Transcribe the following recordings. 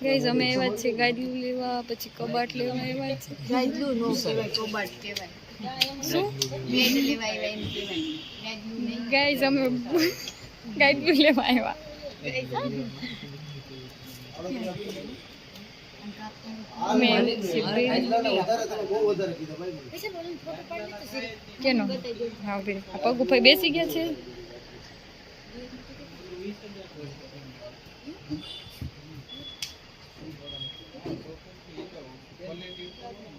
Guys અમે એવા જ છે ગાદલું લેવા પછી કબાટ લેવા એવા છે ગાજલું નો કહેવાય કોબાટ કહેવાય. શું? બેડ લેવાય એવા એમ કહેવાય. ગાઈઝ અમે ગાદલું લેવા આવ્યા છે કેનો? હા ઊભી રહે. આ પગ ઉપર બેસી ગયા છે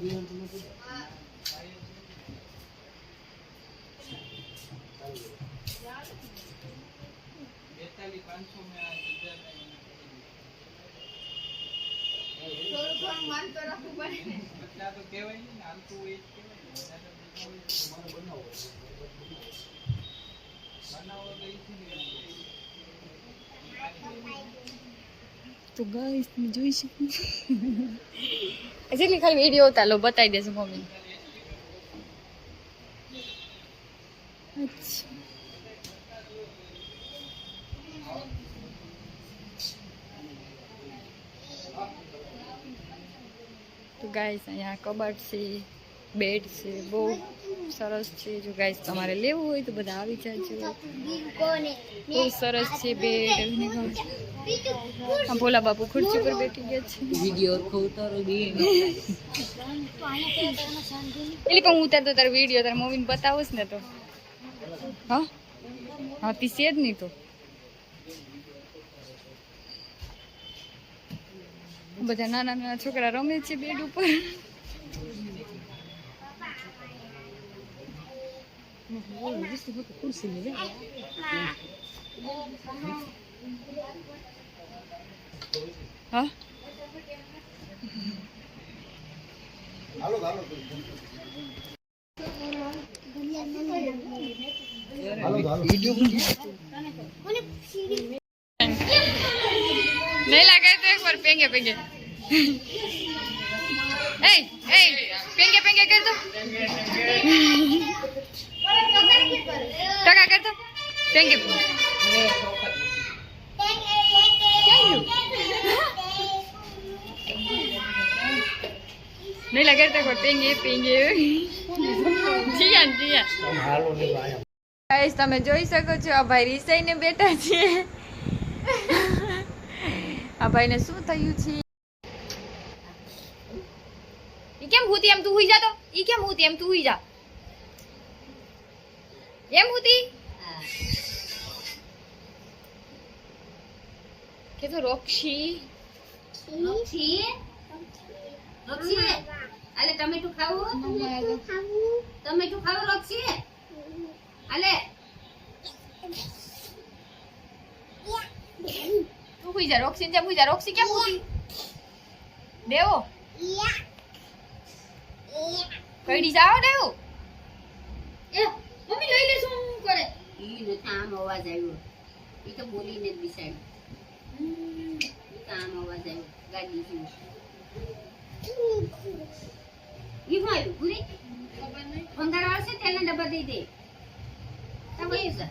થોડું થોડું માન તો રાખવું પડે ને. તો ગાઈસ તમે જોઈ શકો એટલે ખાલી વીડિયો ઉતાર બતાવી દેજો મમ્મી. અચ્છા. તો ગાઈસ અહીંયા કબાટ છે બેડ છે બહુ સરસ છે. જો ગાઈસ તમારે લેવું હોય તો બધા આવી જજો. બહુ સરસ છે બેડ. ભોલા બાપુ ખુરશી પર બેઠી ગયા છે. વિડિયો ઉતારો એટલે પણ હું ઉતારતો તારો વીડિયો તારા મમ્મીને બતાવું ને તો. હા? હા પીસે જ નહીં તો. બધા નાના નાના છોકરા રમે છે બેડ ઉપર. હા? નહીં લાગે તો એક વાર પેંગે પેંગે. એ એ પેંગે પેંગે કર તો ટકા કર તો પેંગે નહીં લાગે તો પેંગે પેંગે. જીયાન જીયાન તમે જોઈ શકો છો, આ ભાઈ રીસાઈને બેઠા છે આ ભાઈને શું થયું છે? ઈ કેમ હુતી? એમ તું હુઈ જા તો. ઈ કેમ હુતી? એમ તું હુઈ જા. એમ હુતી? કે તો રોક્ષી. રોક્ષી? રોક્ષી? અલે ટમેટું ખાવું? ટમેટું ખાવું? ટમેટું ખાવું રોક્ષી? હુઈ જા રોક્ષી જેમ હુઈ જા રોક્ષી કેમ હુતી દેવો કઈડી જાવ દેવો એ મમ્મી લઈ લે શું કરે. ઈ ને આમ અવાજ આવ્યો. ઈ તો બોલીને જ બિસાડ્યું. ઈ તો આમ અવાજ આવ્યો. ગાડી થી ઈ ભાઈ ગુરી ખબર નહીં. ભંગાર આવશે તેલના ડબ્બા દઈ દે. તમે ભાઈ સર